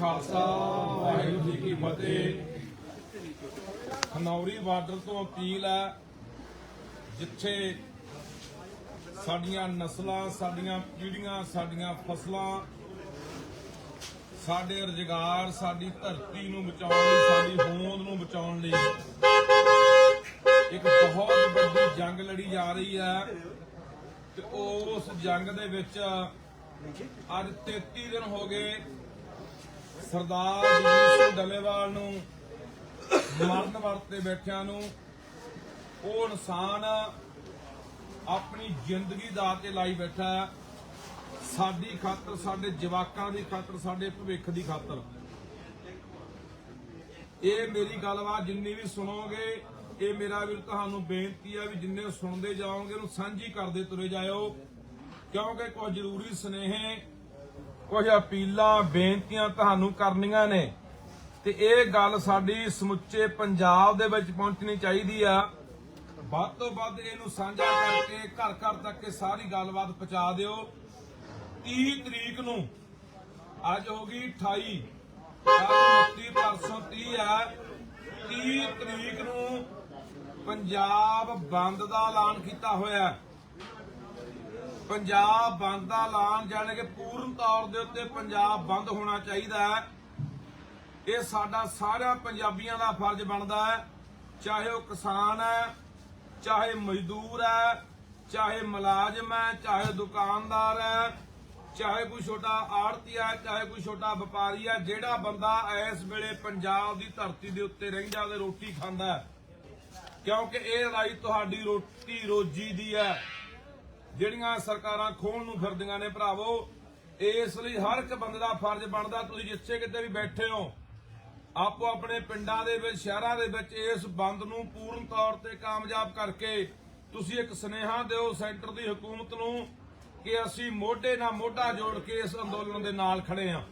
ਖਾਲਸਾ, ਵਾਹਿਗੁਰੂ ਜੀ ਕੀ ਫਤਿਹ। Khanauri border ਤੋਂ appeal ਹੈ, ਜਿੱਥੇ ਸਾਡੀਆਂ ਨਸਲਾਂ, ਸਾਡੀਆਂ ਪੀੜ੍ਹੀਆਂ, ਸਾਡੀਆਂ ਫਸਲਾਂ, ਸਾਡੇ ਰੁਜ਼ਗਾਰ, ਸਾਡੀ ਧਰਤੀ ਨੂੰ ਬਚਾਉਣ ਲਈ, ਸਾਡੀ ਹੋਂਦ ਨੂੰ ਬਚਾਉਣ ਲਈ ਇੱਕ ਬਹੁਤ ਵੱਡੀ ਜੰਗ ਲੜੀ ਜਾ ਰਹੀ ਹੈ ਤੇ ਉਸ ਜੰਗ ਦੇ ਵਿੱਚ ਅੱਜ 33 ਦਿਨ ਹੋ ਗਏ ਸਰਦਾਰ ਜਗਜੀਤ ਸਿੰਘ ਡੱਲੇਵਾਲ ਨੂੰ, ਮਰਨ ਵਰਤੇ ਬੈਠਿਆਂ ਨੂੰ, ਉਹ ਇਨਸਾਨ ਆਪਣੀ ਜ਼ਿੰਦਗੀ ਦਾ ਤੇ ਲਾਈ ਬੈਠਾ ਸਾਡੀ ਖਾਤਰ, ਸਾਡੇ ਜਵਾਕਾਂ ਦੀ ਖਾਤਰ, ਸਾਡੇ ਭਵਿੱਖ ਦੀ ਖਾਤਰ। ਇਹ ਮੇਰੀ ਗੱਲਬਾਤ ਜਿੰਨੀ ਵੀ ਸੁਣੋਗੇ, ਇਹ ਮੇਰਾ ਵੀ ਤੁਹਾਨੂੰ ਬੇਨਤੀ ਆ ਵੀ ਜਿੰਨੇ ਸੁਣਦੇ ਜਾਓਗੇ, ਉਹਨੂੰ ਸਾਂਝੀ ਕਰਦੇ ਤੁਰੇ ਜਾਇਓ। ਕਿਉਂਕਿ ਕੁਝ ਜ਼ਰੂਰੀ ਸੁਨੇਹੇ ਕੁਝ ਅਪੀਲਾਂ, ਬੇਨਤੀਆਂ ਤੁਹਾਨੂੰ ਕਰਨੀਆਂ ਨੇ। ਤੇ ਇਹ ਗੱਲ ਸਾਡੀ ਸਮੁੱਚੇ ਪੰਜਾਬ ਦੇ ਵਿੱਚ ਪਹੁੰਚਣੀ ਚਾਹੀਦੀ ਆ। ਵੱਧ ਤੋਂ ਵੱਧ ਇਹਨੂੰ ਸਾਂਝਾ ਕਰਕੇ ਘਰ ਘਰ ਤੱਕ ਇਹ ਸਾਰੀ ਗੱਲਬਾਤ ਪਹੁੰਚਾ ਦਿਓ। 30 ਤਰੀਕ ਨੂੰ, ਅੱਜ ਹੋ ਗਈ 28 ਕੱਲ 29 ਪਰਸੋਂ 30 ਹੈ 30 ਤਰੀਕ ਨੂੰ ਪੰਜਾਬ ਬੰਦ ਦਾ ਐਲਾਨ ਕੀਤਾ ਹੋਇਆ। ਹੈ ਪੰਜਾਬ ਬੰਦ ਦਾ ਐਲਾਨ ਜਾਣੇ ਕਿ ਪੂਰਨ ਤੌਰ ਦੇ ਉੱਤੇ ਪੰਜਾਬ ਬੰਦ ਹੋਣਾ ਚਾਹੀਦਾ ਹੈ। ਇਹ ਸਾਡਾ ਸਾਰਿਆਂ ਪੰਜਾਬੀਆਂ ਦਾ ਫਰਜ਼ ਬਣਦਾ ਹੈ। ਚਾਹੇ ਉਹ ਕਿਸਾਨ ਹੈ, ਚਾਹੇ ਮਜ਼ਦੂਰ ਹੈ, ਚਾਹੇ ਮੁਲਾਜ਼ਮ ਹੈ, ਚਾਹੇ ਦੁਕਾਨਦਾਰ ਹੈ, ਚਾਹੇ ਕੋਈ ਛੋਟਾ ਆੜਤੀ ਹੈ, ਚਾਹੇ ਕੋਈ ਛੋਟਾ ਵਪਾਰੀ ਹੈ, ਜਿਹੜਾ ਬੰਦਾ ਇਸ ਵੇਲੇ ਪੰਜਾਬ ਦੀ ਧਰਤੀ ਦੇ ਉੱਤੇ ਰਹਿੰਦਾ ਤੇ ਰੋਟੀ ਖਾਂਦਾ ਹੈ। ਕਿਉਂਕਿ ਇਹ ਲੜਾਈ ਤੁਹਾਡੀ ਰੋਟੀ ਰੋਜੀ ਦੀ ਹੈ। ਜਿਹੜੀਆਂ ਸਰਕਾਰਾਂ ਖੋਣ ਨੂੰ ਫਿਰਦੀਆਂ ਨੇ ਭਰਾਵੋ, ਇਸ ਲਈ ਹਰ ਇੱਕ ਬੰਦੇ ਦਾ ਫਰਜ਼ ਬਣਦਾ, ਤੁਸੀਂ ਜਿੱਥੇ ਕਿਤੇ ਵੀ ਬੈਠੇ ਹੋ, ਆਪੋ ਆਪਣੇ ਪਿੰਡਾਂ ਦੇ ਵਿੱਚ, ਸ਼ਹਿਰਾਂ ਦੇ ਵਿੱਚ ਇਸ ਬੰਦ ਨੂੰ ਪੂਰਨ ਤੌਰ ਤੇ ਕਾਮਯਾਬ ਕਰਕੇ ਤੁਸੀਂ ਇੱਕ ਸੁਨੇਹਾ ਦਿਓ ਸੈਂਟਰ ਦੀ ਹਕੂਮਤ ਨੂੰ ਕਿ ਅਸੀਂ ਮੋਢੇ ਨਾਲ ਮੋਢਾ ਜੋੜ ਕੇ ਇਸ ਅੰਦੋਲਨ ਦੇ ਨਾਲ ਖੜੇ ਆ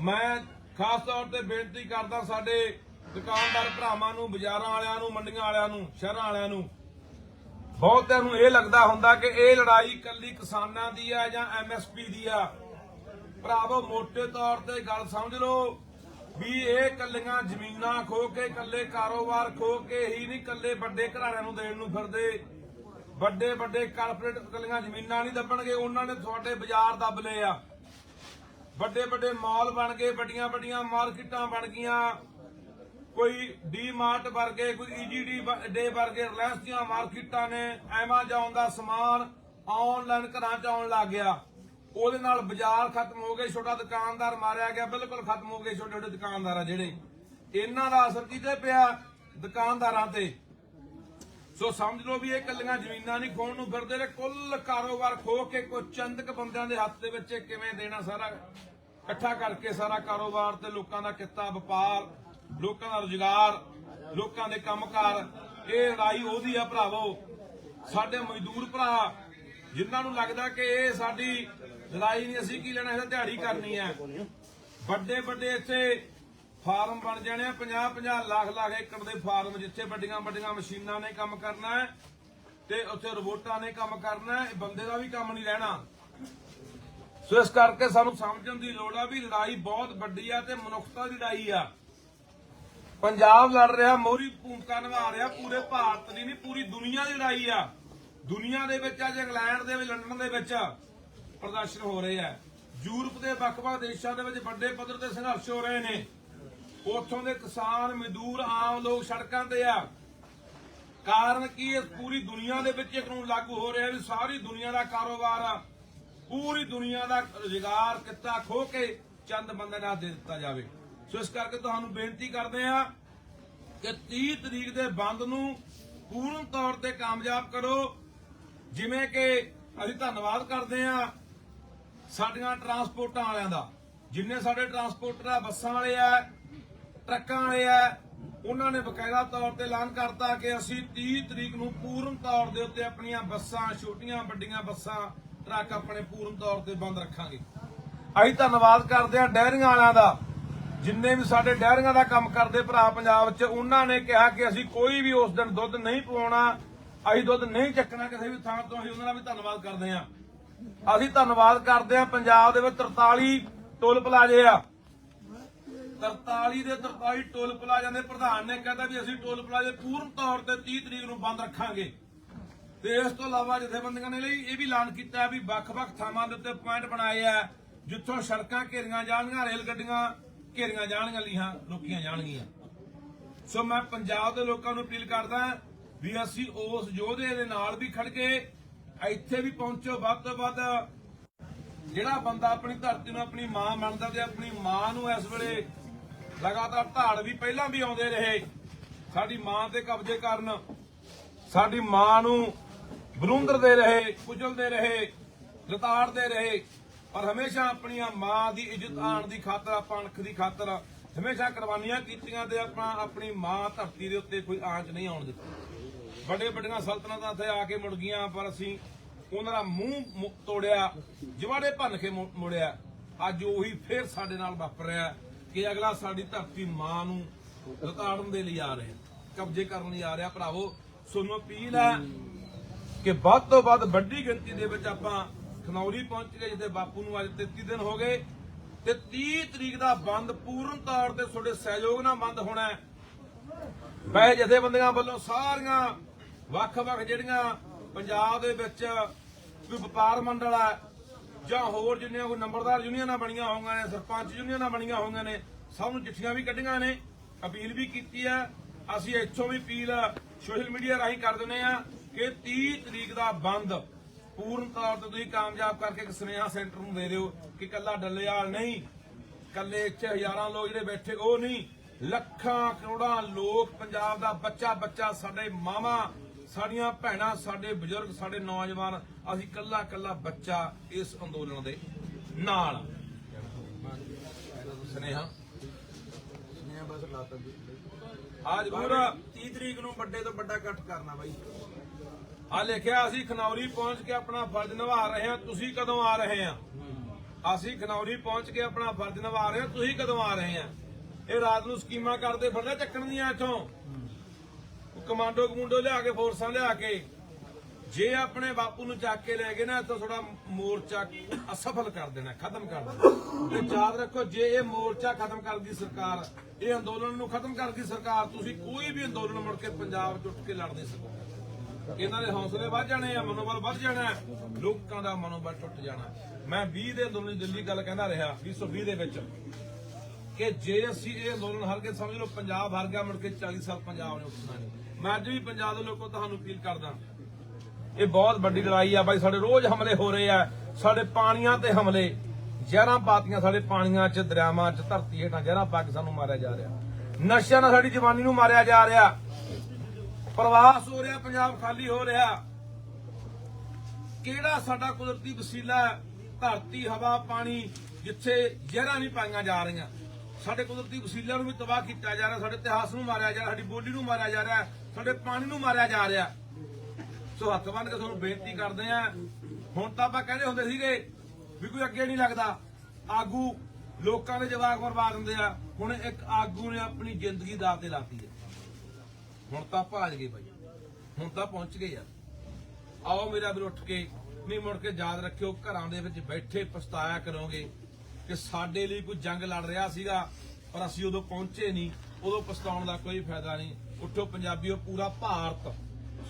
ਮੈਂ ਖਾਸ ਤੌਰ ਤੇ ਬੇਨਤੀ ਕਰਦਾ ਸਾਡੇ ਦੁਕਾਨਦਾਰ ਭਰਾਵਾਂ ਨੂੰ, ਬਾਜ਼ਾਰਾਂ ਵਾਲਿਆਂ ਨੂੰ, ਮੰਡੀਆਂ ਵਾਲਿਆਂ ਨੂੰ, ਸ਼ਹਿਰਾਂ ਵਾਲਿਆਂ ਨੂੰ ਬਹੁਤਿਆਂ ਨੂੰ ਇਹ ਲੱਗਦਾ ਹੁੰਦਾ ਕਿ ਇਹ ਲੜਾਈ ਕੱਲੀ ਕਿਸਾਨਾਂ ਦੀ ਆ ਜਾਂ ਐਮਐਸਪੀ ਦੀ ਆ। ਭਰਾਵੋ ਮੋٹے ਤੌਰ ਤੇ ਗੱਲ ਸਮਝ ਲਓ ਵੀ ਇਹ ਕੱਲੀਆਂ ਜ਼ਮੀਨਾਂ ਖੋ ਕੇ ਕੱਲੇ ਕਾਰੋਬਾਰ ਖੋ ਕੇ ਹੀ ਨਹੀਂ ਕੱਲੇ ਵੱਡੇ ਘਰਾਣਿਆਂ ਨੂੰ ਦੇਣ ਨੂੰ ਫਿਰਦੇ। ਵੱਡੇ ਵੱਡੇ ਕਾਰਪੋਰੇਟ ਕੱਲੀਆਂ ਜ਼ਮੀਨਾਂ ਨਹੀਂ ਦੱਬਣਗੇ ਉਹਨਾਂ ਨੇ ਤੁਹਾਡੇ ਬਾਜ਼ਾਰ ਦੱਬ ਲਏ ਆ। ਵੱਡੇ ਵੱਡੇ ਮਾਲ ਬਣ ਗਏ, ਵੱਡੀਆਂ ਵੱਡੀਆਂ ਮਾਰਕੀਟਾਂ ਬਣ ਗਈਆਂ। ਕੋਈ ਡੀਮਾਰਟ ਵਰਗੇ, ਕੋਈ ਈਜੀਡੀ ਡੇ ਵਰਗੇ ਰਿਲਾਇੰਸ ਦੀਆਂ ਮਾਰਕੀਟਾਂ ਨੇ ਐਮਾਜ਼ਨ ਦਾ ਸਮਾਨ ਆਨਲਾਈਨ ਘਰਾਂ 'ਚ ਆਉਣ ਲੱਗ ਗਿਆ। ਉਹਦੇ ਨਾਲ ਬਾਜ਼ਾਰ ਖਤਮ ਹੋ ਗਏ, ਛੋਟਾ ਦੁਕਾਨਦਾਰ ਮਾਰਿਆ ਗਿਆ, ਬਿਲਕੁਲ ਖਤਮ ਹੋ ਗਏ ਛੋਟੇ ਛੋਟੇ ਦੁਕਾਨਦਾਰ ਆ ਜਿਹੜੇ। ਇਹਨਾਂ ਦਾ ਅਸਰ ਕਿਤੇ ਪਿਆ ਦੁਕਾਨਦਾਰਾਂ ਤੇ? ਸੋ ਸਮਝ ਲਓ ਵੀ ਇਹ ਕੱਲੀਆਂ ਜ਼ਮੀਨਾਂ ਨਹੀਂ, ਖੋਣ ਨੂੰ ਫਿਰਦੇ ਨੇ, ਕੁੱਲ ਕਾਰੋਬਾਰ ਖੋ ਕੇ ਕੋਈ ਚੰਦਕ ਬੰਦਿਆਂ ਦੇ ਹੱਥ ਦੇ ਵਿੱਚ ਕਿਵੇਂ ਦੇਣਾ ਸਾਰਾ? ਇਕੱਠਾ ਕਰਕੇ ਸਾਰਾ ਕਾਰੋਬਾਰ ਤੇ ਲੋਕਾਂ ਦਾ ਕਿੱਤਾ ਵਪਾਰ। ਲੋਕਾਂ ਦਾ ਰੁਜ਼ਗਾਰ, ਲੋਕਾਂ ਦੇ ਕੰਮਕਾਰ, ਇਹ ਲੜਾਈ ਉਹਦੀ ਆ ਭਰਾਵੋ ਸਾਡੇ ਮਜ਼ਦੂਰ ਭਰਾ, ਜਿਨ੍ਹਾਂ ਨੂੰ ਲੱਗਦਾ ਕਿ ਇਹ ਸਾਡੀ ਲੜਾਈ ਨਹੀਂ, ਅਸੀਂ ਕੀ ਲੈਣਾ, ਇਹ ਦਿਹਾੜੀ ਕਰਨੀ ਹੈ ਵੱਡੇ ਵੱਡੇ ਇੱਥੇ ਫਾਰਮ ਬਣ ਜਾਣੇ ਆ 50 50 ਲੱਖ ਲੱਖ ਏਕੜ ਦੇ ਫਾਰਮ ਜਿੱਥੇ ਵੱਡੀਆਂ ਵੱਡੀਆਂ ਮਸ਼ੀਨਾਂ ਨੇ ਕੰਮ ਕਰਨਾ ਹੈ ਤੇ ਉੱਥੇ ਰੋਬੋਟਾਂ ਨੇ ਕੰਮ ਕਰਨਾ ਹੈ ਬੰਦੇ ਦਾ ਵੀ ਕੰਮ ਨਹੀਂ ਰਹਿਣਾ। ਸੋ ਇਸ ਕਰਕੇ ਸਾਨੂੰ ਸਮਝਣ ਦੀ ਲੋੜ ਆ ਵੀ ਲੜਾਈ ਬਹੁਤ ਵੱਡੀ ਆ ਤੇ ਮਨੁੱਖਤਾ ਦੀ ਲੜਾਈ ਆ। ਪੰਜਾਬ ਲੜ ਰਿਹਾ, ਮੋਹਰੀ ਭੂਮਿਕਾ ਨਿਭਾ ਰਿਹਾ, ਪੂਰੇ ਭਾਰਤ ਦੀ ਨਹੀਂ, ਪੂਰੀ ਦੁਨੀਆ ਦੀ ਲੜਾਈ ਆ। ਦੁਨੀਆ ਦੇ ਵਿੱਚ ਅੱਜ ਇੰਗਲੈਂਡ ਦੇ ਵਿੱਚ, ਲੰਡਨ ਦੇ ਵਿੱਚ ਪ੍ਰਦਰਸ਼ਨ ਹੋ ਰਹੇ ਆ। ਯੂਰਪ ਦੇ ਵੱਖ-ਵੱਖ ਦੇਸ਼ਾਂ ਦੇ ਵਿੱਚ ਵੱਡੇ ਪੱਧਰ ਤੇ ਸੰਘਰਸ਼ ਹੋ ਰਹੇ ਨੇ। ਉੱਥੋਂ ਦੇ ਕਿਸਾਨ, ਮਜ਼ਦੂਰ, ਆਮ ਲੋਕ ਸੜਕਾਂ ਤੇ ਆ। ਕਾਰਨ ਕੀ ਹੈ? ਪੂਰੀ ਦੁਨੀਆ ਦੇ ਵਿੱਚ ਇਹ ਕਾਨੂੰਨ ਲਾਗੂ ਹੋ ਰਿਹਾ ਵੀ ਸਾਰੀ ਦੁਨੀਆ ਦਾ ਕਾਰੋਬਾਰ ਆ। ਪੂਰੀ ਦੁਨੀਆ ਦਾ ਰੁਜ਼ਗਾਰ ਕਿੱਤਾ ਖੋ ਕੇ ਚੰਦ ਬੰਦੇ ਨਾਲ ਦੇ ਦਿੱਤਾ ਜਾਵੇ। ਸੋ ਇਸ ਕਰਕੇ ਤੁਹਾਨੂੰ ਬੇਨਤੀ ਕਰਦੇ ਆ ਕਿ 30 ਤਰੀਕ ਦੇ ਬੰਦ ਨੂੰ ਪੂਰਨ ਤੌਰ ਤੇ ਕਾਮਯਾਬ ਕਰੋ। ਜਿਵੇਂ ਕਿ ਅਸੀਂ ਧੰਨਵਾਦ ਕਰਦੇ ਆ ਸਾਡੀਆਂ ਟਰਾਂਸਪੋਰਟਾਂ ਵਾਲਿਆਂ ਦਾ। ਜਿੰਨੇ ਸਾਡੇ ਟਰਾਂਸਪੋਰਟਰ ਆ, ਬੱਸਾਂ ਵਾਲੇ ਆ, ਟਰੱਕਾਂ ਵਾਲੇ ਆ, ਉਹਨਾਂ ਨੇ ਬਕਾਇਦਾ ਤੌਰ ਤੇ ਐਲਾਨ ਕਰਤਾ ਕਿ ਅਸੀਂ 30 ਤਰੀਕ ਨੂੰ ਪੂਰਨ ਤੌਰ ਦੇ ਉੱਤੇ ਆਪਣੀਆਂ ਬੱਸਾਂ, ਛੋਟੀਆਂ, ਵੱਡੀਆਂ ਬੱਸਾਂ, ਟਰੱਕ ਆਪਣੇ ਪੂਰਨ ਤੌਰ ਤੇ ਬੰਦ ਰੱਖਾਂਗੇ। ਅਸੀਂ ਧੰਨਵਾਦ ਕਰਦੇ ਹਾਂ ਡੈਰੀਆਂ ਵਾਲਿਆਂ ਦਾ। ਜਿੰਨੇ ਵੀ ਸਾਡੇ ਡੈਰੀਆਂ ਦਾ ਕੰਮ ਕਰਦੇ ਭਰਾ ਪੰਜਾਬ 'ਚ, ਉਹਨਾਂ ਨੇ ਕਿਹਾ ਕਿ ਅਸੀਂ ਕੋਈ ਵੀ ਉਸ ਦਿਨ ਦੁੱਧ ਨਹੀਂ ਪਵਾਉਣਾ, ਅਸੀਂ ਦੁੱਧ ਨਹੀਂ ਚੱਕਣਾ ਕਿਸੇ ਵੀ ਥਾਂ ਤੋਂ, ਅਸੀਂ ਉਹਨਾਂ ਦਾ ਵੀ ਧੰਨਵਾਦ ਕਰਦੇ ਹਾਂ। ਅਸੀਂ ਧੰਨਵਾਦ ਕਰਦੇ ਹਾਂ ਪੰਜਾਬ ਦੇ ਵਿੱਚ 43 ਟੋਲ ਪਲਾਜੇ ਆ। 43 ਦੇ 43 ਟੋਲ ਪਲਾਜ਼ਾ ਦੇ ਪ੍ਰਧਾਨ ਨੇ ਕਹਿੰਦਾ ਵੀ ਅਸੀਂ ਟੋਲ ਪਲਾਜ਼ੇ ਪੂਰਨ ਤੌਰ ਤੇ 30 ਤਰੀਕ ਨੂੰ ਬੰਦ ਰੱਖਾਂਗੇ। ਤੇ ਇਸ ਤੋਂ ਇਲਾਵਾ ਜਥੇਬੰਦੀਆਂ ਨੇ ਲਈ ਇਹ ਵੀ ਐਲਾਨ ਕੀਤਾ ਵੀ ਵੱਖ-ਵੱਖ ਥਾਵਾਂ ਦੇ ਉੱਤੇ ਪੁਆਇੰਟ ਬਣਾਏ ਆ, ਜਿੱਥੋਂ ਸੜਕਾਂ ਘੇਰੀਆਂ ਜਾਣਗੀਆਂ ਰੇਲ ਗੱਡੀਆਂ ਘੇਰੀਆਂ ਜਾਣਗੀਆਂ, ਲੀਹਾਂ ਰੋਕੀਆਂ ਜਾਣਗੀਆਂ। ਸੋ ਮੈਂ ਪੰਜਾਬ ਦੇ ਲੋਕਾਂ ਨੂੰ ਅਪੀਲ ਕਰਦਾ ਵੀ ਅਸੀਂ ਉਸ ਯੋਧੇ ਦੇ ਨਾਲ ਵੀ ਖੜ ਕੇ ਇੱਥੇ ਵੀ ਪਹੁੰਚੋ ਵੱਧ ਤੋਂ ਵੱਧ। ਜਿਹੜਾ ਬੰਦਾ ਆਪਣੀ ਧਰਤੀ ਨੂੰ ਆਪਣੀ ਮਾਂ ਮੰਨਦਾ ਤੇ ਆਪਣੀ ਮਾਂ ਨੂੰ ਇਸ ਵੇਲੇ ਲਗਾਤਾਰ ਧਾੜ ਵੀ ਪਹਿਲਾਂ ਵੀ ਆਉਂਦੇ ਰਹੇ, ਸਾਡੀ ਮਾਂ ਤੇ ਕਬਜ਼ੇ ਕਰਨ, ਸਾਡੀ ਮਾਂ ਨੂੰ ਬਲੂੰਦਰਦੇ ਰਹੇ ਕੁਜਲਦੇ ਰਹੇ, ਲਤਾੜਦੇ ਰਹੇ ਪਰ ਹਮੇਸ਼ਾ ਆਪਣੀਆਂ ਮਾਂ ਦੀ ਇੱਜ਼ਤ ਆਣ ਦੀ ਖਾਤਰ ਆਪਾਂ ਅਣਖ ਦੀ ਖਾਤਰ ਹਮੇਸ਼ਾ ਕੁਰਬਾਨੀਆਂ ਕੀਤੀਆਂ ਤੇ ਆਪਾਂ ਆਪਣੀ ਮਾਂ ਧਰਤੀ ਦੇ ਉੱਤੇ ਕੋਈ ਆਂਚ ਨਹੀਂ ਆਉਣ ਦਿੱਤੀ। ਵੱਡੇ ਵੱਡੀਆਂ ਸਲਤਨਤਾਂ ਇੱਥੇ ਆ ਕੇ ਮੁੜ ਗਈਆਂ, ਪਰ ਅਸੀਂ ਉਹਨਾਂ ਦਾ ਮੂੰਹ ਤੋੜਿਆ, ਜਵਾੜੇ ਭੰਨ ਕੇ ਮੁੜਿਆ। ਅੱਜ ਉਹੀ ਫੇਰ ਸਾਡੇ ਨਾਲ ਵਾਪਰ ਰਿਹਾ ਕਿ ਅਗਲਾ ਸਾਡੀ ਧਰਤੀ ਮਾਂ ਨੂੰ ਰਤਾੜਨ ਦੇ ਲਈ ਆ ਰਿਹਾ ਕਬਜ਼ੇ ਕਰਨ ਲਈ ਆ ਰਿਹਾ। ਭਰਾਵੋ ਤੁਹਾਨੂੰ ਅਪੀਲ ਹੈ ਕਿ ਵੱਧ ਤੋਂ ਵੱਧ ਵੱਡੀ ਗਿਣਤੀ ਦੇ ਵਿੱਚ ਆਪਾਂ ਖਨੌਰੀ ਪਹੁੰਚ ਗਏ ਜਿੱਥੇ ਬਾਪੂ ਨੂੰ ਅੱਜ 33 ਦਿਨ ਹੋ ਗਏ ਤੇ 30 ਤਰੀਕ ਦਾ ਬੰਦ ਪੂਰਨ ਤੌਰ ਤੇ ਤੁਹਾਡੇ ਸਹਿਯੋਗ ਨਾਲ ਬੰਦ ਹੋਣਾ ਹੈ। ਵੈਸੇ ਜਥੇਬੰਦੀਆਂ ਵੱਲੋਂ ਸਾਰੀਆਂ ਵੱਖ-ਵੱਖ ਜਿਹੜੀਆਂ ਪੰਜਾਬ ਦੇ ਵਿੱਚ ਕੋਈ ਵਪਾਰ ਮੰਡਲ ਹੈ ਜਾਂ ਹੋਰ ਜਿੰਨੀਆਂ ਕੋਈ ਨੰਬਰਦਾਰ ਯੂਨੀਅਨਾਂ ਬਣੀਆਂ ਹੋਈਆਂ ਨੇ, ਸਰਪੰਚ ਯੂਨੀਅਨਾਂ ਬਣੀਆਂ ਹੋਈਆਂ ਨੇ, ਸਭ ਨੂੰ ਚਿੱਠੀਆਂ ਵੀ ਕੱਢੀਆਂ ਨੇ, ਅਪੀਲ ਵੀ ਕੀਤੀ ਹੈ ਅਸੀਂ ਇੱਥੋਂ ਵੀ ਅਪੀਲ ਸੋਸ਼ਲ ਮੀਡੀਆ ਰਾਹੀਂ ਕਰ ਦਿੰਦੇ ਆ ਕਿ 30 ਤਰੀਕ ਦਾ ਬੰਦ ਪੂਰਨ ਤੌਰ ਤੇ ਤੁਸੀਂ ਕਾਮਯਾਬ ਕਰਕੇ ਇੱਕ ਸੁਨੇਹਾ ਸੈਂਟਰ ਨੂੰ ਦੇ ਦਿਓ ਕਿ ਕੱਲਾ ਡੱਲੇਵਾਲ ਨਹੀਂ, ਕੱਲੇ ਇੱਥੇ ਹਜ਼ਾਰਾਂ ਲੋਕ ਜਿਹੜੇ ਬੈਠੇ ਉਹ ਨਹੀਂ, ਲੱਖਾਂ ਕਰੋੜਾਂ ਲੋਕ ਪੰਜਾਬ ਦਾ ਬੱਚਾ ਬੱਚਾ, ਸਾਡੇ ਮਾਵਾਂ, ਸਾਡੀਆਂ ਭੈਣਾਂ, ਸਾਡੇ ਬਜ਼ੁਰਗ, ਸਾਡੇ ਨੌਜਵਾਨ, ਅਸੀਂ ਕੱਲਾ ਕੱਲਾ ਬੱਚਾ ਇਸ ਅੰਦੋਲਨ ਦੇ ਨਾਲ ਆ। ਸੁਨੇਹਾ ਬਸ ਲਾਤਾ ਆ ਜ਼ਰੂਰ 30 ਤਰੀਕ ਨੂੰ ਵੱਡੇ ਤੋਂ ਵੱਡਾ ਇਕੱਠ ਕਰਨਾ ਬਾਈ। ਆ ਲਿਖਿਆ, ਅਸੀਂ ਖਨੌਰੀ ਪਹੁੰਚ ਕੇ ਆਪਣਾ ਫਰਜ਼ ਨਿਭਾ ਰਹੇ ਹਾਂ, ਤੁਸੀਂ ਕਦੋਂ ਆ ਰਹੇ ਆ ਅਸੀਂ ਖਨੌਰੀ ਪਹੁੰਚ ਕੇ ਆਪਣਾ ਫਰਜ਼ ਨਿਭਾ ਰਹੇ ਹਾਂ, ਤੁਸੀਂ ਕਦੋਂ ਆ ਰਹੇ ਆ ਇਹ ਰਾਤ ਨੂੰ ਸਕੀਮਾਂ ਕਰਦੇ ਫਿਰਦੇ ਚੱਕਣ ਦੀਆਂ ਇੱਥੋਂ। ਕਮਾਂਡੋ ਕਮੂੰਡੋ ਲਿਆ ਕੇ, ਫੋਰਸਾਂ ਲਿਆ ਕੇ। ਜੇ ਆਪਣੇ ਬਾਪੂ ਨੂੰ ਚੱਕ ਕੇ ਲੈ ਗਏ ਨਾ, ਤਾਂ ਥੋੜਾ ਮੋਰਚਾ ਅਸਫਲ ਕਰ ਦੇਣਾ, ਖਤਮ ਕਰ ਦੇਣਾ। ਤੇ ਯਾਦ ਰੱਖੋ, ਜੇ ਇਹ ਮੋਰਚਾ ਖਤਮ ਕਰ ਗਈ ਸਰਕਾਰ, ਇਹ ਅੰਦੋਲਨ ਨੂੰ ਖਤਮ ਕਰ ਸਰਕਾਰ, ਤੁਸੀਂ ਕੋਈ ਵੀ ਅੰਦੋਲਨ ਮੁੜ ਕੇ ਪੰਜਾਬ ਚ ਉੱਠ ਕੇ ਲੜ ਨਹੀਂ ਸਕੋਗੇ ਇਹਨਾਂ ਦੇ ਹੌਸਲੇ ਵੱਧ ਜਾਣੇ ਆ, ਮਨੋਬਲ ਵੱਧ ਜਾਣਾ ਲੋਕਾਂ ਦਾ ਮਨੋਬਲ ਟੁੱਟ ਜਾਣਾ ਮੈਂ 20 ਦੇ ਅੰਦੋਲਨ ਦੀ ਦਿੱਲੀ ਗੱਲ ਕਹਿੰਦਾ ਰਿਹਾ 2020 ਦੇ ਵਿੱਚ, ਕਿ ਜੇ ਅਸੀਂ ਇਹ ਅੰਦੋਲਨ ਹਰ ਕੇ ਸਮਝ ਲਓ, ਪੰਜਾਬ ਹਾਰ ਗਿਆ, ਮੁੜ ਕੇ 40 ਸਾਲ ਪੰਜਾਬ ਨੇ ਉੱਠਣਾ ਨਹੀਂ। ਮੈਂ ਅੱਜ ਵੀ ਪੰਜਾਬ ਦੇ ਲੋਕੋ ਤੁਹਾਨੂੰ ਅਪੀਲ ਕਰਦਾ ਇਹ ਬਹੁਤ ਵੱਡੀ ਲੜਾਈ ਆ ਬਾਈ, ਸਾਡੇ ਰੋਜ਼ ਹਮਲੇ ਹੋ ਰਹੇ ਆ। ਸਾਡੇ ਪਾਣੀਆਂ ਤੇ ਹਮਲੇ। ਜ਼ਹਿਰਾਂ ਪਾਤੀਆਂ ਸਾਡੇ ਪਾਣੀਆਂ 'ਚ, ਦਰਿਆਵਾਂ 'ਚ, ਧਰਤੀ ਹੇਠਾਂ ਜ਼ਹਿਰਾਂ ਪਾ ਕੇ ਸਾਨੂੰ ਮਾਰਿਆ ਜਾ ਰਿਹਾ। ਨਸ਼ਿਆਂ ਨਾਲ ਸਾਡੀ ਜਵਾਨੀ ਨੂੰ ਮਾਰਿਆ ਜਾ ਰਿਹਾ। ਪ੍ਰਵਾਸ ਹੋ ਰਿਹਾ, ਪੰਜਾਬ ਖਾਲੀ ਹੋ ਰਿਹਾ। ਕਿਹੜਾ ਸਾਡਾ ਕੁਦਰਤੀ ਵਸੀਲਾ ਧਰਤੀ, ਹਵਾ, ਪਾਣੀ, ਜਿੱਥੇ ਜ਼ਹਿਰਾਂ ਨਹੀਂ ਪਾਈਆਂ ਜਾ ਰਹੀਆਂ। ਸਾਡੇ ਕੁਦਰਤੀ ਵਸੀਲਿਆਂ ਨੂੰ ਵੀ ਤਬਾਹ ਕੀਤਾ ਜਾ ਰਿਹਾ, ਸਾਡੇ ਇਤਿਹਾਸ ਨੂੰ ਮਾਰਿਆ ਜਾ ਰਿਹਾ, ਸਾਡੀ ਬੋਲੀ ਨੂੰ ਮਾਰਿਆ ਜਾ ਰਿਹਾ, ਸਾਡੇ ਪਾਣੀ ਨੂੰ ਮਾਰਿਆ ਜਾ ਰਿਹਾ। ਸੋ ਹੱਥ ਬੰਨ ਕੇ ਤੁਹਾਨੂੰ ਬੇਨਤੀ ਕਰਦੇ ਆ ਹੁਣ ਤਾਂ ਆਪਾਂ ਕਹਿੰਦੇ ਹੁੰਦੇ ਸੀਗੇ ਵੀ ਕੋਈ ਅੱਗੇ ਨਹੀਂ ਲੱਗਦਾ। ਆਗੂ ਲੋਕਾਂ ਦੇ ਜਵਾਕ ਬਰਬਾਦ ਹੁੰਦੇ ਆ। ਹੁਣ ਇੱਕ ਆਗੂ ਨੇ ਆਪਣੀ ਜ਼ਿੰਦਗੀ ਦਾਅ ਤੇ ਲਾਤੀ ਹੈ। ਹੁਣ ਤਾਂ ਭਾਜ ਗਏ ਭਾਈ। ਹੁਣ ਤਾਂ ਪਹੁੰਚ ਗਏ ਯਾਰ ਆਓ ਮੇਰਾ ਵੀਰ ਉੱਠ ਕੇ, ਨਹੀਂ ਮੁੜ ਕੇ ਯਾਦ ਰੱਖਿਓ, ਘਰਾਂ ਦੇ ਵਿੱਚ ਬੈਠੇ ਪਛਤਾਇਆ ਕਰੋਗੇ ਕਿ ਸਾਡੇ ਲਈ ਕੋਈ ਜੰਗ ਲੜ ਰਿਹਾ ਸੀਗਾ, ਪਰ ਅਸੀਂ ਉਦੋਂ ਪਹੁੰਚੇ ਨਹੀਂ। ਉਦੋਂ ਪਛਤਾਉਣ ਦਾ ਕੋਈ ਫਾਇਦਾ ਨਹੀਂ। ਉੱਠੋ ਪੰਜਾਬੀਓ, ਪੂਰਾ ਭਾਰਤ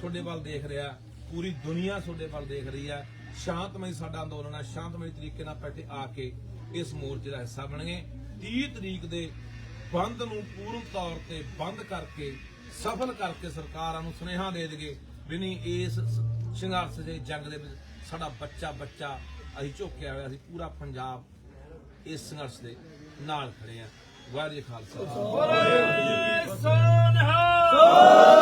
ਤੁਹਾਡੇ ਵੱਲ ਦੇਖ ਰਿਹਾ। ਪੂਰੀ ਦੁਨੀਆ ਤੁਹਾਡੇ ਵੱਲ ਦੇਖ ਰਹੀ ਹੈ। ਸ਼ਾਂਤਮਈ ਸਾਡਾ ਅੰਦੋਲਨ ਹੈ। ਸ਼ਾਂਤਮਈ ਤਰੀਕੇ ਨਾਲ ਬੈਠੇ ਆ ਕੇ ਇਸ ਮੋਰਚੇ ਦਾ ਹਿੱਸਾ ਬਣਗੇ 30 ਤਰੀਕ ਦੇ ਬੰਦ ਨੂੰ ਪੂਰਨ ਤੌਰ ਤੇ ਬੰਦ ਕਰਕੇ, ਸਫਲ ਕਰਕੇ ਸਰਕਾਰਾਂ ਨੂੰ ਸੁਨੇਹਾ ਦੇ ਦੇਗੇ ਵੀ ਨਹੀਂ, ਇਸ ਸੰਘਰਸ਼ ਦੇ ਜੰਗ ਦੇ ਵਿੱਚ ਸਾਡਾ ਬੱਚਾ ਬੱਚਾ ਅਸੀਂ ਝੋਕਿਆ ਹੋਇਆ ਸੀ। ਪੂਰਾ ਪੰਜਾਬ ਇਸ ਸੰਘਰਸ਼ ਦੇ ਨਾਲ ਖੜੇ ਆ। ਵਾਹਿਗੁਰੂ ਖਾਲਸਾ। ਸੋਨਹਾ